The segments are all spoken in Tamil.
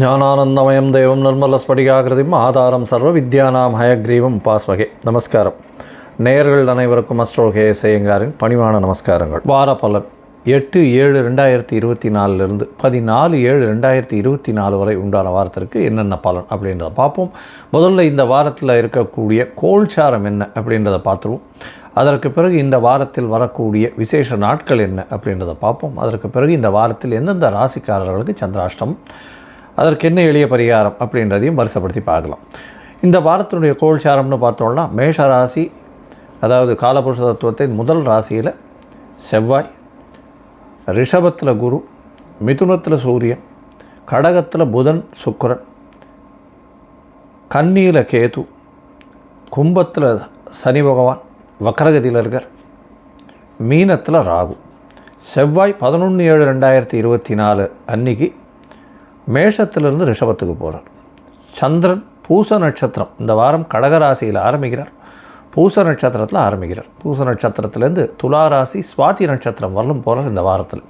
ஞானானந்தமயம் தெய்வம் நிர்மலஸ்படிகாகிருதிம் ஆதாரம் சர்வ வித்யானாம் ஹயக்ரீவம் பாஸ்வகே. நமஸ்காரம். நேயர்கள் அனைவருக்கும் அஸ்ட்ரோகே செய்யங்காரின் பணிவான நமஸ்காரங்கள். வார பலன். எட்டு ஏழு ரெண்டாயிரத்தி இருபத்தி நாலுலேருந்து பதினாலு ஏழு ரெண்டாயிரத்தி இருபத்தி நாலு வரை உண்டான வாரத்திற்கு என்னென்ன பலன் அப்படின்றத பார்ப்போம். முதல்ல இந்த வாரத்தில் இருக்கக்கூடிய கோல்சாரம் என்ன அப்படின்றத பார்த்துருவோம். அதற்கு பிறகு இந்த வாரத்தில் வரக்கூடிய விசேஷ நாட்கள் என்ன அப்படின்றத பார்ப்போம். அதற்கு பிறகு இந்த வாரத்தில் எந்தெந்த ராசிக்காரர்களுக்கு சந்திராஷ்டம் அதற்கு என்ன எளிய பரிகாரம் அப்படின்றதையும் வரிசைப்படுத்தி பார்க்கலாம். இந்த வாரத்தினுடைய கோல்சாரம்னு பார்த்தோம்னா மேஷ ராசி அதாவது காலபுருஷ தத்துவத்தின் முதல் ராசியில் செவ்வாய் ரிஷபத்தில் குரு மிதுனத்தில் சூரியன் கடகத்தில் புதன் சுக்கரன் கன்னியில் கேது கும்பத்தில் சனி பகவான் வக்கரகதியில் இருக்கார் மீனத்தில் ராகு. செவ்வாய் பதினொன்று ஏழு ரெண்டாயிரத்தி இருபத்தி நாலு அன்னைக்கு மேஷத்திலிருந்து ரிஷபத்துக்கு போகிறார் சந்திரன் பூச நட்சத்திரம். இந்த வாரம் கடகராசியில் ஆரம்பிக்கிறார். பூச நட்சத்திரத்தில் ஆரம்பிக்கிறார். பூச நட்சத்திரத்திலேருந்து துலா ராசி சுவாதி நட்சத்திரம் வரலும் போகிறார் இந்த வாரத்தில்.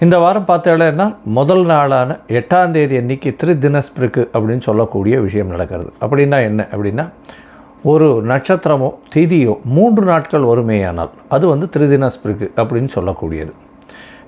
இந்த வாரம் பார்த்தீங்கன்னா முதல் நாளான எட்டாம் தேதி அன்னைக்கு திரிதினஸ்பிருக்கு அப்படின்னு சொல்லக்கூடிய விஷயம் நடக்கிறது. அப்படின்னா என்ன? அப்படின்னா ஒரு நட்சத்திரமோ திதியோ மூன்று நாட்கள் வருமேயானால் அது வந்து திரிதினஸ்பிருக்கு அப்படின்னு சொல்லக்கூடியது.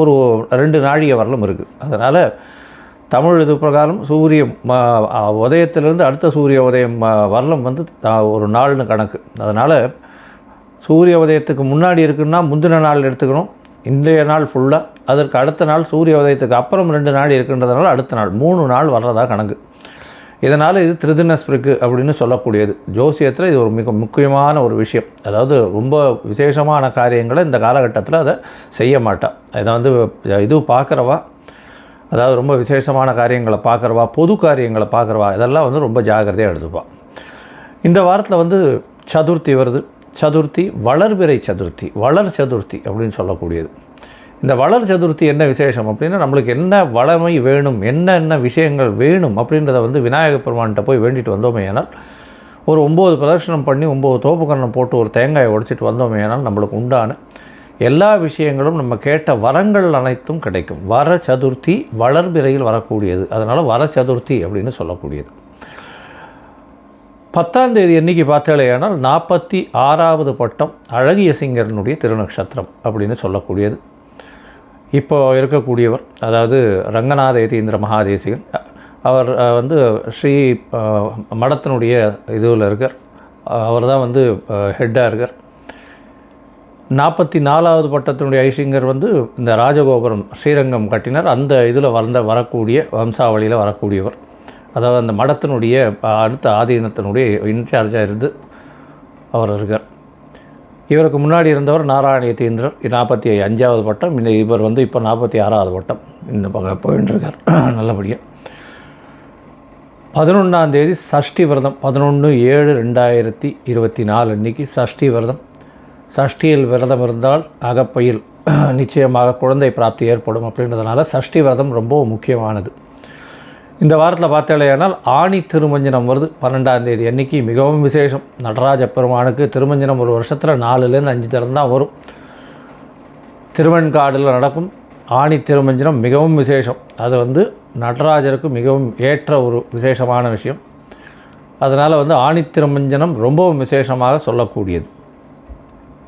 ஒரு ரெண்டு நாழிகை வரலும் இருக்குது அதனால் தமிழ் இது பிரகாரம் சூரிய உதயத்திலிருந்து அடுத்த சூரிய உதயம் வரலம் வந்து ஒரு நாள்னு கணக்கு. அதனால் சூரிய உதயத்துக்கு முன்னாடி இருக்குன்னா முந்தின நாள் எடுத்துக்கணும். இன்றைய நாள் ஃபுல்லாக அதற்கு அடுத்த நாள் சூரிய உதயத்துக்கு அப்புறம் ரெண்டு நாள் இருக்குன்றதுனால அடுத்த நாள் மூணு நாள் வர்றதா கணக்கு. இதனால் இது திருதினஸ்பிருக்கு அப்படின்னு சொல்லக்கூடியது. ஜோசியத்தில் இது ஒரு மிக முக்கியமான ஒரு விஷயம். அதாவது ரொம்ப விசேஷமான காரியங்களை இந்த காலகட்டத்தில் அதை செய்ய மாட்டா. இதை வந்து இது பார்க்குறவா அதாவது ரொம்ப விசேஷமான காரியங்களை பார்க்குறவா பொது காரியங்களை பார்க்குறவா இதெல்லாம் வந்து ரொம்ப ஜாக்கிரதையாக எடுத்துப்பா. இந்த வாரத்தில் வந்து சதுர்த்தி வருது. சதுர்த்தி வளர்பிறை சதுர்த்தி வளர் சதுர்த்தி அப்படின்னு சொல்லக்கூடியது. இந்த வளர் சதுர்த்தி என்ன விசேஷம் அப்படின்னா நம்மளுக்கு என்ன வளமை வேணும் என்ன என்ன விஷயங்கள் வேணும் அப்படின்றத வந்து விநாயகர் பெருமான்கிட்ட போய் வேண்டிட்டு வந்தோமே ஆனால் ஒரு ஒம்பது பிரதர்ஷனம் பண்ணி ஒம்பது தோப்புக்கரணம் போட்டு ஒரு தேங்காயை உடைச்சிட்டு வந்தோமே ஆனால் நம்மளுக்கு உண்டான எல்லா விஷயங்களும் நம்ம கேட்ட வரங்கள் அனைத்தும் கிடைக்கும். வர சதுர்த்தி வளர்பிறையில் வரக்கூடியது. அதனால் வர சதுர்த்தி அப்படின்னு சொல்லக்கூடியது. பத்தாம் தேதி என்றைக்கு பார்த்தாலேயானால் நாற்பத்தி ஆறாவது பட்டம் அழகிய சிங்கரனுடைய திருநக்ஷத்திரம் அப்படின்னு சொல்லக்கூடியது. இப்போ இருக்கக்கூடியவர் அதாவது ரங்கநாத ஏதீந்திர மகாதேசிகன். அவர் வந்து ஸ்ரீ மடத்தினுடைய இதுவில் இருக்கார். அவர் தான் வந்து ஹெட்டாக இருக்கார். நாற்பத்தி நாலாவது பட்டத்தினுடைய ஐசிங்கர் வந்து இந்த ராஜகோபுரம் ஸ்ரீரங்கம் கட்டினார். அந்த இதில் வந்த வரக்கூடிய வம்சாவளியில் வரக்கூடியவர். அதாவது அந்த மடத்தினுடைய அடுத்த ஆதீனத்தினுடைய இன்சார்ஜாக இருந்து அவர் இருக்கார். இவருக்கு முன்னாடி இருந்தவர் நாராயண யதீந்திரர் நாற்பத்தி அஞ்சாவது பட்டம். இந்த இவர் வந்து இப்போ நாற்பத்தி ஆறாவது பட்டம். இந்த பக்கம் போயின்னு இருக்கார் நல்லபடியாக பதினொன்றாம் தேதி சஷ்டி விரதம் பதினொன்று ஏழு ரெண்டாயிரத்தி இருபத்தி நாலு அன்னைக்கு சஷ்டி விரதம். சஷ்டியில் விரதம் இருந்தால் அகப்பையில் நிச்சயமாக குழந்தை பிராப்தி ஏற்படும் அப்படின்றதுனால சஷ்டி விரதம் ரொம்ப முக்கியமானது. இந்த வாரத்தில் பார்த்தாலேயானால் ஆணி திருமஞ்சனம் வருது. பன்னெண்டாம் தேதி அன்னைக்கு மிகவும் விசேஷம். நடராஜ பெருமானுக்கு திருமஞ்சனம் ஒரு வருஷத்தில் நாலுலேருந்து அஞ்சு தரம் தான் வரும். திருவெண்காடில் நடக்கும் ஆணி திருமஞ்சனம் மிகவும் விசேஷம். அது வந்து நடராஜருக்கு மிகவும் ஏற்ற ஒரு விசேஷமான விஷயம். அதனால் வந்து ஆணி திருமஞ்சனம் ரொம்பவும் விசேஷமாக சொல்லக்கூடியது.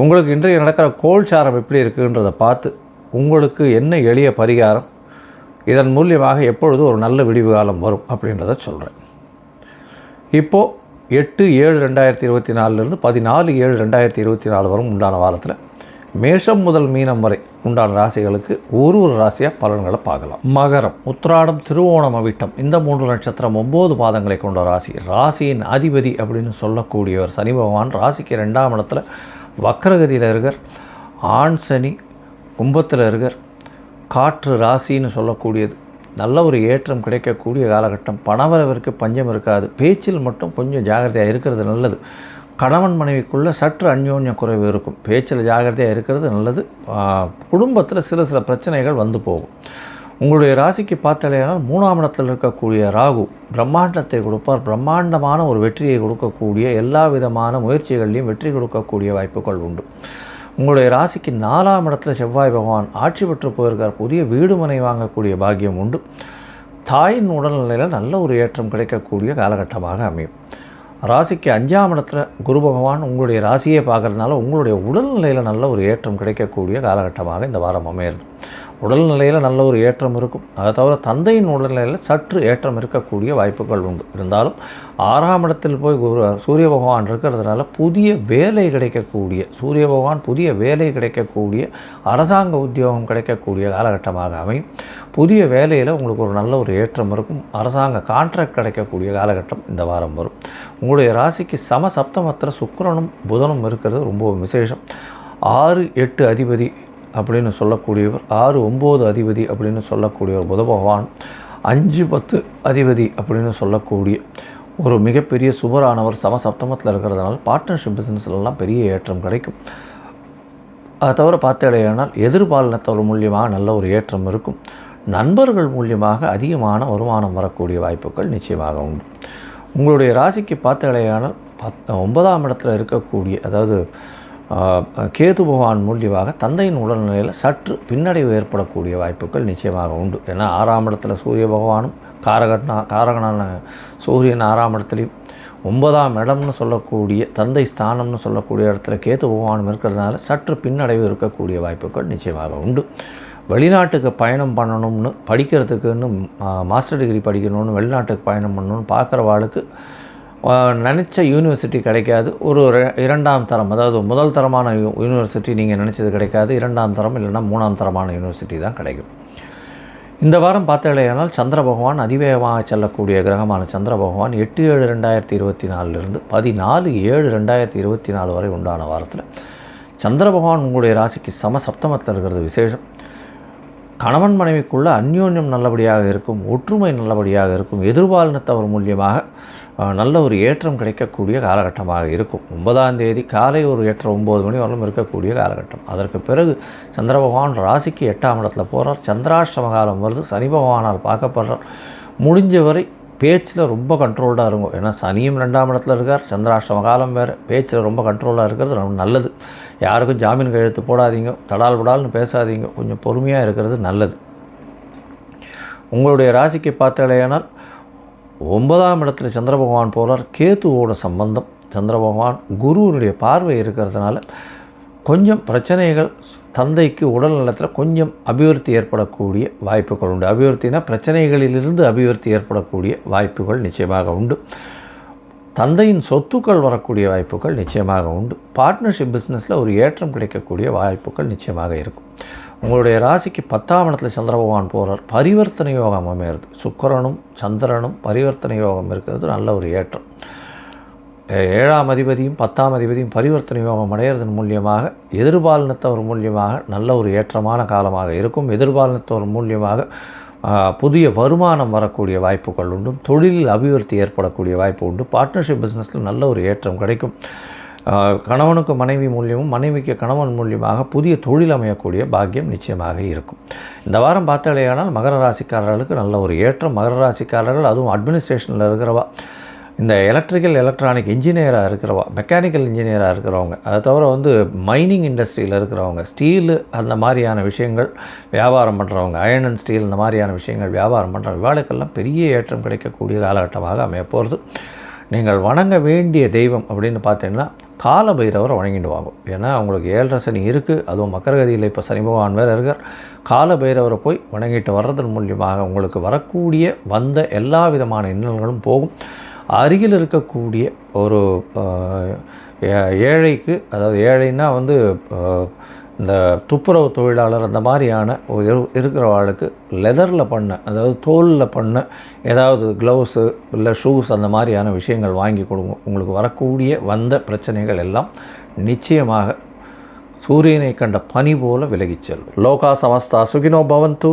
உங்களுக்கு இன்றைய நடக்கிற கோல்சாரம் எப்படி இருக்குன்றதை பார்த்து உங்களுக்கு என்ன எளிய பரிகாரம் இதன் மூலியமாக எப்பொழுது ஒரு நல்ல விடிவு காலம் வரும் அப்படின்றத சொல்கிறேன் இப்போது எட்டு ஏழு ரெண்டாயிரத்தி இருபத்தி நாலுலேருந்து பதினாலு ஏழு ரெண்டாயிரத்தி இருபத்தி நாலு வரும் உண்டான வாரத்தில் மேஷம் முதல் மீனம் வரை உண்டான ராசிகளுக்கு ஒரு ஒரு ராசியாக பலன்களை பார்க்கலாம். மகரம் உத்திராடம் திருவோணம் அவிட்டம் இந்த மூன்று நட்சத்திரம் ஒம்பது பாதங்களை கொண்ட ராசி. ராசியின் அதிபதி அப்படின்னு சொல்லக்கூடியவர் சனி பகவான் ராசிக்கு ரெண்டாம் இடத்துல வக்கரகதியில் இருக்கார் ஆண் சனி கும்பத்தில் இருக்கார் காற்று ராசின்னு சொல்லக்கூடியது. நல்ல ஒரு ஏற்றம் கிடைக்கக்கூடிய காலகட்டம். பணவரவிற்கு பஞ்சம் இருக்காது. பேச்சில் மட்டும் கொஞ்சம் ஜாகிரதையாக இருக்கிறது நல்லது. கணவன் மனைவிக்குள்ளே சற்று அந்யோன்ய குறைவு இருக்கும். பேச்சில் ஜாகிரதையாக இருக்கிறது நல்லது. குடும்பத்தில் சில சில பிரச்சனைகள் வந்து போகும். உங்களுடைய ராசிக்கு பார்த்தாலேனால் மூணாம் இடத்தில் இருக்கக்கூடிய ராகு பிரம்மாண்டத்தை கொடுப்பார். பிரம்மாண்டமான ஒரு வெற்றியை கொடுக்கக்கூடிய எல்லா விதமான முயற்சிகள்லையும் வெற்றி கொடுக்கக்கூடிய வாய்ப்புகள் உண்டு. உங்களுடைய ராசிக்கு நாலாம் இடத்துல செவ்வாய் பகவான் ஆட்சி பெற்று போயிருக்கார். புதிய வீடு மனை வாங்கக்கூடிய பாக்கியம் உண்டு. தாயின் உடல்நிலையில் நல்ல ஒரு ஏற்றம் கிடைக்கக்கூடிய காலகட்டமாக அமையும். ராசிக்கு அஞ்சாம் இடத்துல குரு பகவான் உங்களுடைய ராசியை பார்க்குறதுனால உங்களுடைய உடல்நிலையில் நல்ல ஒரு ஏற்றம் கிடைக்கக்கூடிய காலகட்டமாக இந்த வாரம் அமையிறது உடல்நிலையில் நல்ல ஒரு ஏற்றம் இருக்கும். அதை தவிர தந்தையின் உடல்நிலையில் சற்று ஏற்றம் இருக்கக்கூடிய வாய்ப்புகள் உண்டு. இருந்தாலும் ஆறாம் இடத்தில் போய் குரு சூரிய பகவான் இருக்கிறதுனால புதிய வேலை கிடைக்கக்கூடிய சூரிய பகவான் புதிய வேலை கிடைக்கக்கூடிய அரசாங்க உத்தியோகம் கிடைக்கக்கூடிய காலகட்டமாக அமையும். புதிய வேலையில் உங்களுக்கு ஒரு நல்ல ஒரு ஏற்றம் இருக்கும். அரசாங்க கான்ட்ராக்ட் கிடைக்கக்கூடிய காலகட்டம் இந்த வாரம் வரும். உங்களுடைய ராசிக்கு சம சப்தமத்திர சுக்கரனும் புதனும் இருக்கிறது ரொம்ப விசேஷம். ஆறு எட்டு அதிபதி அப்படின்னு சொல்லக்கூடியவர் ஆறு ஒம்பது அதிபதி அப்படின்னு சொல்லக்கூடியவர் புத பகவான். அஞ்சு பத்து அதிபதி அப்படின்னு சொல்லக்கூடிய ஒரு மிகப்பெரிய சுபரானவர் சமசப்தமத்தில் இருக்கிறதுனால பார்ட்னர்ஷிப் பிஸ்னஸ்லலாம் பெரிய ஏற்றம் கிடைக்கும். அதை தவிர பார்த்தடையானால் எதிர்பாலினத்தவர் மூலியமாக நல்ல ஒரு ஏற்றம் இருக்கும். நண்பர்கள் மூலியமாக அதிகமான வருமானம் வரக்கூடிய வாய்ப்புகள் நிச்சயமாக உண்டு. உங்களுடைய ராசிக்கு பார்த்தடையானால் பத் ஒன்பதாம் இடத்துல இருக்கக்கூடிய அதாவது கேது பகவான் மூலியமாக தந்தையின் உடல்நிலையில் சற்று பின்னடைவு ஏற்படக்கூடிய வாய்ப்புகள் நிச்சயமாக உண்டு. ஏன்னா ஆறாம் இடத்துல சூரிய பகவானும் காரகனா காரகனான சூரியன் ஆறாம் இடத்துலையும் ஒன்பதாம் இடம்னு சொல்லக்கூடிய தந்தை ஸ்தானம்னு சொல்லக்கூடிய இடத்துல கேத்து பகவானும் இருக்கிறதுனால சற்று பின்னடைவு இருக்கக்கூடிய வாய்ப்புகள் நிச்சயமாக உண்டு. வெளிநாட்டுக்கு பயணம் பண்ணணும்னு படிக்கிறதுக்குன்னு மாஸ்டர் டிகிரி படிக்கணும்னு வெளிநாட்டுக்கு பயணம் பண்ணணும்னு பார்க்குறவாளுக்கு நினச்ச யூனிவர்சிட்டி கிடைக்காது. ஒரு இரண்டாம் தரம் அதாவது முதல் தரமான யூனிவர்சிட்டி நீங்கள் நினச்சது கிடைக்காது. இரண்டாம் தரம் இல்லைன்னா மூணாம் தரமான யூனிவர்சிட்டி தான் கிடைக்கும். இந்த வாரம் பார்த்தீங்களேனால் சந்திர பகவான் அதிவேகமாக செல்லக்கூடிய கிரகமான சந்திர பகவான் எட்டு ஏழு ரெண்டாயிரத்தி இருபத்தி நாலுலேருந்து பதினாலு ஏழு ரெண்டாயிரத்தி இருபத்தி நாலு வரை உண்டான வாரத்தில் சந்திர பகவான் உங்களுடைய ராசிக்கு சம சப்தமத்தில் இருக்கிறது விசேஷம். கணவன் மனைவிக்குள்ளே அந்யோன்யம் நல்லபடியாக இருக்கும் ஒற்றுமை நல்லபடியாக இருக்கும் எதிர்பாலினத்தவர் மூலியமாக நல்ல ஒரு ஏற்றம் கிடைக்கக்கூடிய காலகட்டமாக இருக்கும். ஒன்பதாம் தேதி காலை ஒரு ஏற்றம் ஒம்பது மணி வரலும் இருக்கக்கூடிய காலகட்டம். அதற்கு பிறகு சந்திர பகவான் ராசிக்கு எட்டாம் இடத்துல போகிறார் சந்திராஷ்டம காலம் வருது. சனி பகவானால் பார்க்கப்படுறார். முடிஞ்ச வரை பேச்சில் ரொம்ப கண்ட்ரோல்டாக இருக்கும் ஏன்னா சனியும் ரெண்டாம் இடத்துல இருக்கார். சந்திராஷ்டம காலம் வேறு. பேச்சில் ரொம்ப கண்ட்ரோலாக இருக்கிறது. ரொம்ப நல்லது. யாருக்கும் ஜாமீன் கையெழுத்து போடாதீங்க. தடால் படால்னு பேசாதீங்க. கொஞ்சம் பொறுமையாக இருக்கிறது நல்லது. உங்களுடைய ராசிக்கு பார்த்தாலேயானால் ஒன்பதாம் இடத்துல சந்திர பகவான் போகிறார் கேத்துவோட சம்பந்தம். சந்திர பகவான் குருவனுடைய பார்வை இருக்கிறதுனால கொஞ்சம் பிரச்சனைகள் தந்தைக்கு உடல் நலத்தில் கொஞ்சம் அபிவிருத்தி ஏற்படக்கூடிய வாய்ப்புகள் உண்டு. அபிவிருத்தினா பிரச்சனைகளிலிருந்து அபிவிருத்தி ஏற்படக்கூடிய வாய்ப்புகள் நிச்சயமாக உண்டு. தந்தையின் சொத்துக்கள் வரக்கூடிய வாய்ப்புகள் நிச்சயமாக உண்டு. பார்ட்னர்ஷிப் பிஸ்னஸில் ஒரு ஏற்றம் கிடைக்கக்கூடிய வாய்ப்புகள் நிச்சயமாக இருக்கும். உங்களுடைய ராசிக்கு பத்தாம் இடத்துல சந்திர பகவான் போகிறார் பரிவர்த்தனை யோகம் அமையிறது. சுக்கரனும் சந்திரனும் பரிவர்த்தனை யோகம் இருக்கிறது. நல்ல ஒரு ஏற்றம். ஏழாம் அதிபதியும் பத்தாம் அதிபதியும் பரிவர்த்தனை யோகம் அடையிறதன் மூலியமாக எதிர்பாலினத்தவர் மூலியமாக நல்ல ஒரு ஏற்றமான காலமாக இருக்கும். எதிர்பாலினத்தவர் மூலியமாக புதிய வருமானம் வரக்கூடிய வாய்ப்புகள் உண்டு தொழிலில் அபிவிருத்தி ஏற்படக்கூடிய வாய்ப்பு உண்டு. பார்ட்னர்ஷிப் பிஸ்னஸில் நல்ல ஒரு ஏற்றம் கிடைக்கும். கணவனுக்கு மனைவி மூலியமும் மனைவிக்கு கணவன் மூலியமாக புதிய தொழில் அமையக்கூடிய பாக்கியம் நிச்சயமாக இருக்கும். இந்த வாரம் பார்த்தாலேயானால் மகர ராசிக்காரர்களுக்கு நல்ல ஒரு ஏற்றம். மகர ராசிக்காரர்கள் அதுவும் அட்மினிஸ்ட்ரேஷனில் இருக்கிறவா இந்த எலக்ட்ரிக்கல் எலக்ட்ரானிக் இன்ஜினியராக இருக்கிறவா மெக்கானிக்கல் இன்ஜினியராக இருக்கிறவங்க அதை தவிர வந்து மைனிங் இண்டஸ்ட்ரியில் இருக்கிறவங்க ஸ்டீலு அந்த மாதிரியான விஷயங்கள் வியாபாரம் பண்ணுறவங்க அயர்ன் அண்ட் ஸ்டீல் இந்த மாதிரியான விஷயங்கள் வியாபாரம் பண்ணுறவங்க இவாளுக்கெல்லாம் பெரிய ஏற்றம் கிடைக்கக்கூடிய காலகட்டமாக அமைய போகிறது நீங்கள் வணங்க வேண்டிய தெய்வம் அப்படின்னு பார்த்தீங்கன்னா கால பைரவரை வணங்கிட்டு வாங்க ஏன்னா அவங்களுக்கு ஏழரை சனி இருக்குது அதுவும் மக்கரகதியில் இப்போ சனி பகவான் வேறு இருக்கார். கால பைரவரை போய் வணங்கிட்டு வர்றதன் மூலியமாக உங்களுக்கு வரக்கூடிய வந்த எல்லா விதமான இன்னல்களும் போகும். அருகில் இருக்கக்கூடிய ஒரு ஏழைக்கு அதாவது ஏழைன்னா வந்து இந்த துப்புரவு தொழிலாளர் அந்த மாதிரியான இருக்கிற ஆளுக்கு லெதரில் பண்ண அதாவது தோலில் பண்ண ஏதாவது க்ளவுஸு இல்லை ஷூஸ் அந்த மாதிரியான விஷயங்கள் வாங்கி கொடுங்க. உங்களுக்கு வரக்கூடிய வந்த பிரச்சனைகள் எல்லாம் நிச்சயமாக சூரியனை கண்ட பனி போல விலகிச் செல்லும். லோகா சமஸ்தா சுகினோ பவந்து.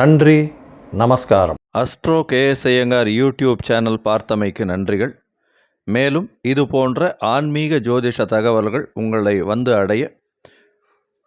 நன்றி நமஸ்காரம். Astro K S Iyengar YouTube channel பார்த்தமைக்கு நன்றிகள். மேலும் இது போன்ற ஆன்மீக ஜோதிஷ தகவல்கள் உங்களை வந்து அடைய